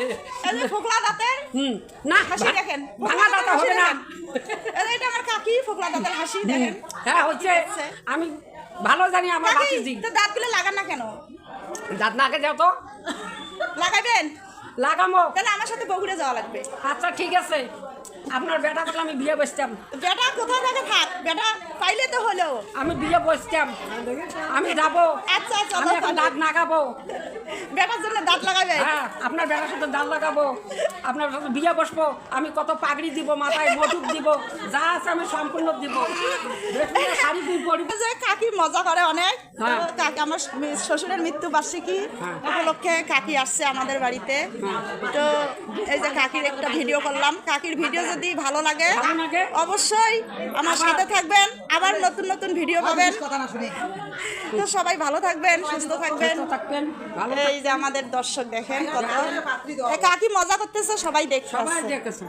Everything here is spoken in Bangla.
এই যে ফোকলা দাঁতের? হুম না হাসি দেখেন। ভাঙা দাঁতা হবে না। এটা আমার কাকি ফোকলা দাঁতের হাসি দেখেন। হ্যাঁ হচ্ছে আমি ভালো জানি আমার কাকি ভাতিজি তো দাঁতগুলো লাগান না কেন? দাঁত নাকে যাও তো। লাগাবেন লাগামো। তাহলে আমার সাথে বগুড়ে যাওয়া লাগবে। আচ্ছা ঠিক আছে। আপনার বেটা করলে আমি বিয়ে বসতাম। বেটা কোথায় থাকে থাক বেটা পাইলে তো হলো। আমি বিয়ে বসতাম। আমি যাব। আচ্ছা আচ্ছা দাঁত নাগাবো। বেটার জন্য দাঁত আপনার বেটার সাথে ডাল লাগাবো, আপনার সাথে বিয়ে বসবো, আমি কত পাগড়ি দিব, মাথায় মটুক দিব, যা আছে আমি সম্পূর্ণ দিব। কাকি মজা করে অনেক। হ্যাঁ। কাকি আমার শ্বশুরের মৃত্যু বার্ষিকী হ্যাঁ। উপলক্ষে কাকি আসছে আমাদের বাড়িতে। তো এই যে কাকির একটা ভিডিও করলাম। কাকির ভিডিও যদি ভালো লাগে অবশ্যই আমার সাথে থাকবেন। আবার নতুন নতুন ভিডিও পাবেন। তো সবাই ভালো থাকবেন সুস্থ থাকবেন। থাকবেন এই যে আমাদের দর্শক দেখেন কত কাকি মজা করতেছে সবাই। দেখেছে